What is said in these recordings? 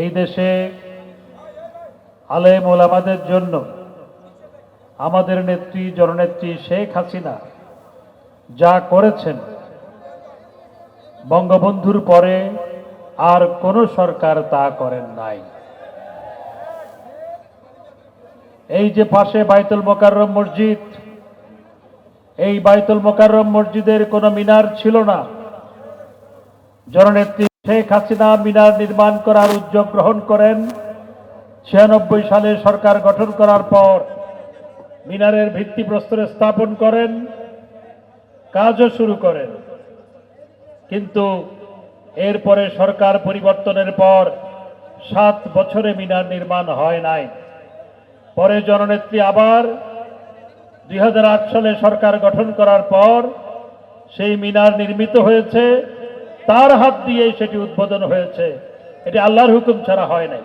এই দেশে আলেম ওলামাদের জন্য আমাদের নেত্রী, জননেত্রী শেখ হাসিনা যা করেছেন, বঙ্গবন্ধুর পরে আর কোন সরকার তা করেন নাই। এই যে পাশে বাইতুল মোকাররম মসজিদ, এই বাইতুল মোকাররম মসজিদের কোনো মিনার ছিল না। জননেত্রী শেখ হাসিনা মিনার নির্মাণ করার উদ্যোগ গ্রহণ করেন। ছিয়ানব্বই সালে সরকার গঠন করার পর মিনারের ভিত্তিপ্রস্তরে স্থাপন করেন, কাজও শুরু করেন। কিন্তু এরপরে সরকার পরিবর্তনের পর সাত বছরে মিনার নির্মাণ হয় নাই। পরে জননেত্রী আবার দুই হাজার আট সালে সরকার গঠন করার পর সেই মিনার নির্মিত হয়েছে। তার হাত দিয়ে সেটি উদ্বোধন হয়েছে। এটি আল্লাহর হুকুম ছাড়া হয় নাই।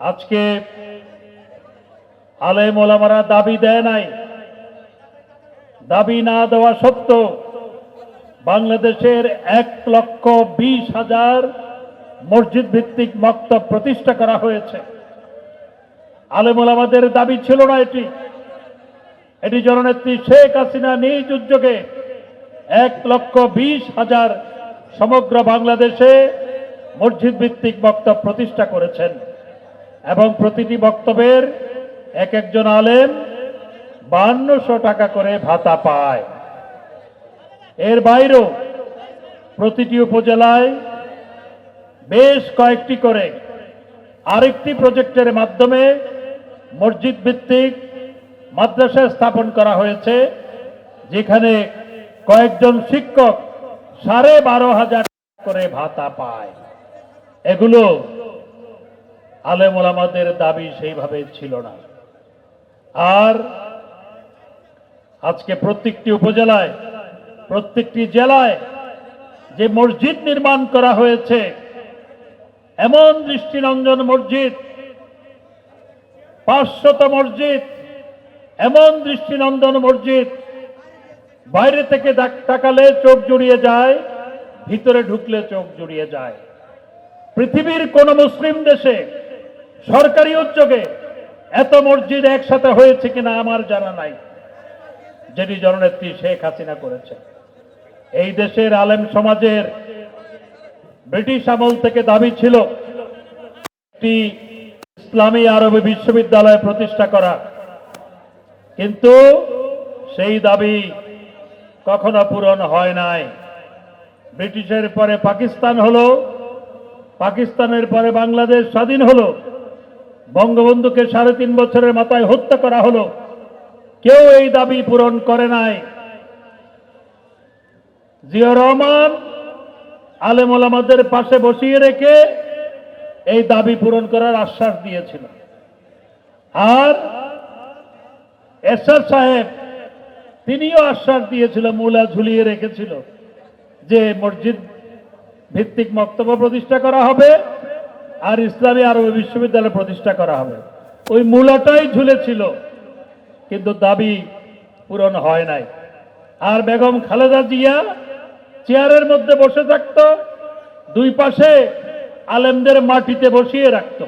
আজকে আলেম ওলামারা দাবি দেয় নাই। দাবি না দেওয়া সত্ত্বেও বাংলাদেশের এক লক্ষ বিশ হাজার মসজিদ ভিত্তিক মক্তব প্রতিষ্ঠা করা হয়েছে। আলেমুল আমাদের দাবি ছিল না এটি। এটি জননেত্রী শেখ হাসিনা নিজ উদ্যোগে এক লক্ষ বিশ হাজার সমগ্র বাংলাদেশে মসজিদ ভিত্তিক বক্তব্য প্রতিষ্ঠা করেছেন। এবং প্রতিটি বক্তব্যের এক একজন আলেম বান্নশো টাকা করে ভাতা পায়। এর বাইরেও প্রতিটি উপজেলায় বেশ কয়েকটি করে আরেকটি প্রজেক্টের মাধ্যমে মসজিদ ভিত্তিক মাদ্রাসা স্থাপন করা হয়েছে, যেখানে কয়েকজন শিক্ষক সাড়ে বারো হাজার করে ভাতা পায়। এগুলো আলেম ওলামাদের দাবি সেইভাবে ছিল না। আর আজকে প্রত্যেকটি উপজেলায়, প্রত্যেকটি জেলায় যে মসজিদ নির্মাণ করা হয়েছে, এমন দৃষ্টিনন্দন মসজিদ, পাঁচশত মসজিদ, এমন দৃষ্টিনন্দন মসজিদ বাইরে থেকে তাকালে চোখ জুড়িয়ে যায়, ভিতরে ঢুকলে চোখ জুড়িয়ে যায়। পৃথিবীর কোন মুসলিম দেশে সরকারি উদ্যোগে এত মসজিদ একসাথে হয়েছে কিনা আমার জানা নাই। যেটি জননেত্রী শেখ হাসিনা করেছে। এই দেশের আলেম সমাজের ব্রিটিশ আমল থেকে দাবি ছিল একটি ইসলামী আরবি বিশ্ববিদ্যালয় প্রতিষ্ঠা করা। কিন্তু সেই দাবি কখনো পূরণ হয় নাই। ব্রিটিশের পরে পাকিস্তান হলো, পাকিস্তানের পরে বাংলাদেশ স্বাধীন হলো। বঙ্গবন্ধুকে সাড়ে তিন বছরের মাথায় হত্যা করা হলো। কেউ এই দাবি পূরণ করে নাই। জিয়া রহমান আলেম ওলামাদের পাশে বসিয়ে রেখে এই দাবি পূরণ করার আশ্বাস দিয়েছিল। আর এরশাদ সাহেব তিনিও আশ্বাস দিয়েছিল, মূলা ঝুলিয়ে রেখেছিল যে মসজিদ ভিত্তিক বক্তব্য প্রতিষ্ঠা করা হবে আর ইসলামী আরব বিশ্ববিদ্যালয় প্রতিষ্ঠা করা হবে। ওই মূলাটাই ঝুলেছিল, কিন্তু দাবি পূরণ হয় নাই। আর বেগম খালেদা জিয়া চেয়ারের মধ্যে বসে থাকত, দুই পাশে আলেমদের মাটিতে বসিয়ে রাখত।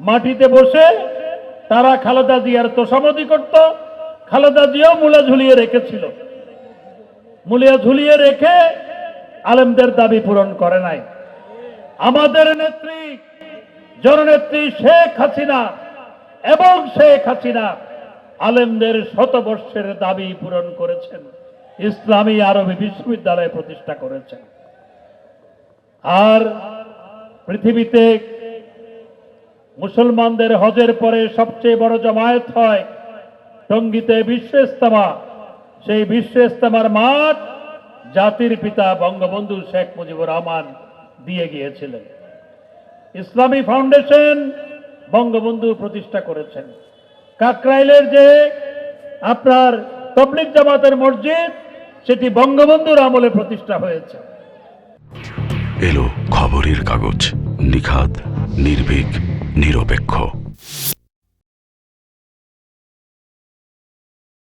মাটিতে বসে তারা খালেদা জিয়ার তোষামতি করত খালেদা জিয়াও মূলা ঝুলিয়ে রেখেছিল। মূলিয়া ঝুলিয়ে রেখে আলেমদের দাবি পূরণ করে নাই। আমাদের নেত্রী, জননেত্রী শেখ হাসিনা এবং শেখ হাসিনা আলেমদের শতবর্ষের দাবি পূরণ করেছেন। ইসলামী আরবি বিশ্ববিদ্যালয় প্রতিষ্ঠা করেছেন। আর পৃথিবীতে মুসলমানদের হজের পরে সবচেয়ে বড় জমায়েত হয় টঙ্গিতে বিশ্ব ইস্তেমা সেই বিশ্ব ইস্তেমার মাঠ জাতির পিতা বঙ্গবন্ধু শেখ মুজিবুর রহমান দিয়ে গিয়েছিলেন। ইসলামী ফাউন্ডেশন বঙ্গবন্ধু প্রতিষ্ঠা করেছেন। কাকরাইলের যে আপনার তবলিক জামাতের মসজিদ, সেটি বঙ্গবন্ধুর আমলে প্রতিষ্ঠা হয়েছে। এলো খবরের কাগজ নিখাত নির্ভীক, নিরপেক্ষ।